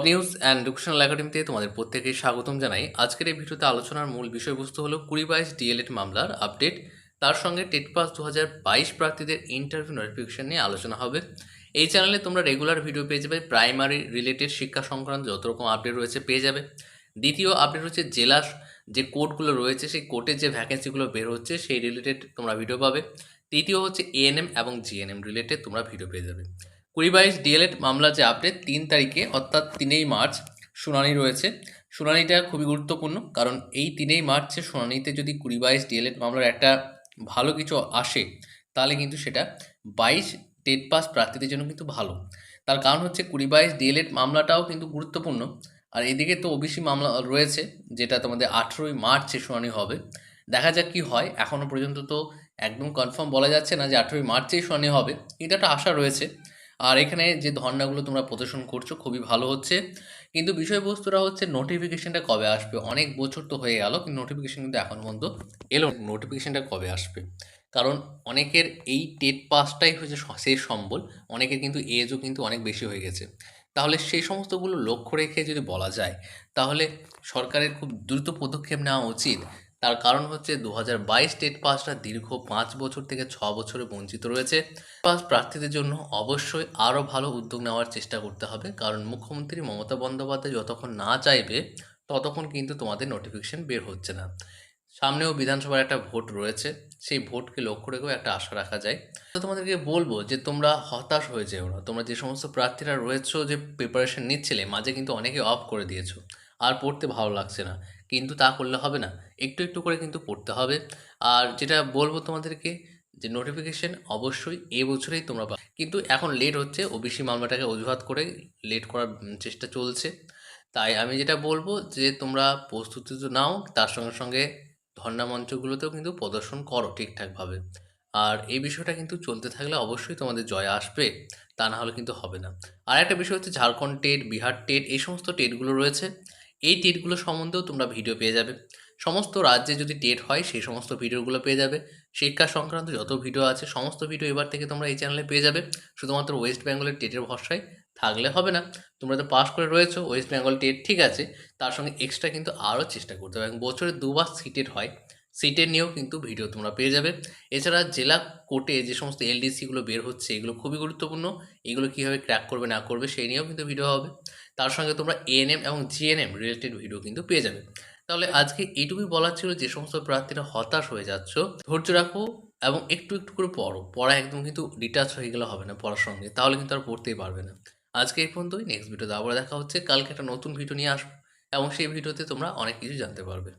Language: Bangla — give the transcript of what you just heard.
টপ নিউজ অ্যান্ড এডুকেশনাল একাডেমিতে তোমাদের প্রত্যেকেই স্বাগতম জানাই। আজকের এই ভিডিওতে আলোচনার মূল বিষয়বস্তু হলো কুড়ি বাইশ ডিএলএড মামলার আপডেট তার সঙ্গে টেট পাস দু হাজার বাইশ প্রার্থীদের ইন্টারভিউ নোটিফিকেশন নিয়ে আলোচনা হবে। এই চ্যানেলে তোমরা রেগুলার ভিডিও পেয়ে যাবে। প্রাইমারি রিলেটেড শিক্ষা সংক্রান্ত যত রকম আপডেট রয়েছে পেয়ে যাবে। দ্বিতীয় আপডেট হচ্ছে জেলার যে কোর্টগুলো রয়েছে, সেই কোর্টের যে ভ্যাকেন্সিগুলো বের হচ্ছে, সেই রিলেটেড তোমরা ভিডিও পাবে। তৃতীয় হচ্ছে এএনএম এবং জিএনএম রিলেটেড তোমরা ভিডিও পেয়ে যাবে। কুড়ি বাইশ ডিএলএড মামলা যে আপডেট তিন তারিখে, অর্থাৎ তিনেই মার্চ, শুনানি রয়েছে। শুনানিটা খুবই গুরুত্বপূর্ণ, কারণ এই তিনেই মার্চে শুনানিতে যদি কুড়ি বাইশ ডিএলএড মামলার একটা ভালো কিছু আসে, তাহলে কিন্তু সেটা বাইশ টেট পাস প্রার্থীদের জন্য কিন্তু ভালো। তার কারণ হচ্ছে কুড়ি বাইশ ডিএলএড মামলাটাও কিন্তু গুরুত্বপূর্ণ। আর এদিকে তো ওবিসি মামলা রয়েছে, যেটা তোমাদের আঠেরোই মার্চে শুনানি হবে। দেখা যাক কি হয় এখনও পর্যন্ত তো একদম কনফার্ম বলা যাচ্ছে না যে আঠেরোই মার্চেই শুনানি হবে। কিন্তু একটা আশা রয়েছে। আর এখানে যে ধর্নাগুলো তোমরা প্রদর্শন করছ খুবই ভালো হচ্ছে। কিন্তু বিষয়বস্তুটা হচ্ছে নোটিফিকেশনটা কবে আসবে? অনেক বছর তো হয়ে গেল, কিন্তু নোটিফিকেশন কিন্তু এখন পর্যন্ত এলো নোটিফিকেশনটা কবে আসবে? কারণ অনেকের এই টেট পাসটাই হচ্ছে শেষ সম্বল, অনেকের কিন্তু এজও কিন্তু অনেক বেশি হয়ে গেছে। তাহলে সেই সমস্তগুলো লক্ষ্য রেখে যদি বলা যায়, তাহলে সরকারের খুব দ্রুত পদক্ষেপ নেওয়া উচিত। তার কারণ হচ্ছে দু হাজার বাইশ পাসটা দীর্ঘ পাঁচ বছর থেকে ছ বছরে বঞ্চিত রয়েছে। পাস প্রার্থীদের জন্য অবশ্যই আরও ভালো উদ্যোগ নেওয়ার চেষ্টা করতে হবে, কারণ মুখ্যমন্ত্রী মমতা বন্দ্যোপাধ্যায় যতক্ষণ না চাইবে, ততক্ষণ কিন্তু তোমাদের নোটিফিকেশন বের হচ্ছে না। সামনেও বিধানসভার একটা ভোট রয়েছে, সেই ভোটকে লক্ষ্য রেখেও একটা আশা রাখা যায়। তো তোমাদেরকে বলব যে তোমরা হতাশ হয়ে যেও না, তোমরা যে সমস্ত প্রার্থীরা রয়েছো যে প্রিপারেশন নিচ্ছিলে, মাঝে কিন্তু অনেকে অফ করে দিয়েছ, আর পড়তে ভালো লাগছে না। কিন্তু তা করলে হবে না। একটু একটু করে কিন্তু পড়তে হবে। আর যেটা বলব তোমাদেরকে, যে নোটিফিকেশন অবশ্যই এই বছরেই তোমরা পাবে কিন্তু এখন লেট হচ্ছে ওবিসি মামলাটাকে অজুহাত করে লেট করার চেষ্টা চলছে। তাই আমি যেটা বলব, যে তোমরা প্রস্তুতি তো নাও, তার সঙ্গে সঙ্গে ধর্ণা মঞ্চগুলোতেও কিন্তু প্রদর্শন করো ঠিকঠাকভাবে। আর এই বিষয়টা কিন্তু চলতে থাকলে অবশ্যই তোমাদের জয় আসবে, তা না হলে কিন্তু হবে না। আর একটা বিষয় হচ্ছে ঝাড়খণ্ড টেট, বিহার টেট, এই সমস্ত টেটগুলো রয়েছে। এই টেটগুলো সম্বন্ধেও তোমরা ভিডিও পেয়ে যাবে। সমস্ত রাজ্যে যদি টেট হয়, সেই সমস্ত ভিডিওগুলো পেয়ে যাবে। শিক্ষা সংক্রান্ত যত ভিডিও আছে, সমস্ত ভিডিও এবার থেকে তোমরা এই চ্যানেলে পেয়ে যাবে। শুধুমাত্র ওয়েস্ট বেঙ্গলের টেটের ভরসায় থাকলে হবে না। তোমরা তো পাস করে রয়েছো ওয়েস্ট বেঙ্গল টেট ঠিক আছে। তার সঙ্গে এক্সট্রা কিন্তু আরও চেষ্টা করতে হবে। এবং বছরে দুবার সিটেড হয়। সিটের নিয়েও কিন্তু ভিডিও তোমরা পেয়ে যাবে। এছাড়া জেলা কোর্টে যে সমস্ত এলডিসিগুলো বের হচ্ছে, এগুলো খুবই গুরুত্বপূর্ণ। এগুলো কীভাবে ক্র্যাক করবে, না করবে, সেই নিয়েও কিন্তু ভিডিও হবে। তার সঙ্গে তোমরা এএনএম এবং জিএনএম রিলেটেড ভিডিও কিন্তু পেয়ে যাবে। তাহলে আজকে এইটুকুই বলার ছিল যে সমস্ত প্রার্থীরা হতাশ হয়ে যাচ্ছ, ধৈর্য রাখো এবং একটু একটু করে পড়ো। পড়া একদম কিন্তু ডিটাচ হয়ে গেলে হবে না পড়ার সঙ্গে। তাহলে কিন্তু আর পড়তেই পারবে না। আজকে এই পর্যন্তই। নেক্সট ভিডিওতে আবার দেখা হচ্ছে। কালকে একটা নতুন ভিডিও নিয়ে আসব এবং সেই ভিডিওতে তোমরা অনেক কিছু জানতে পারবে।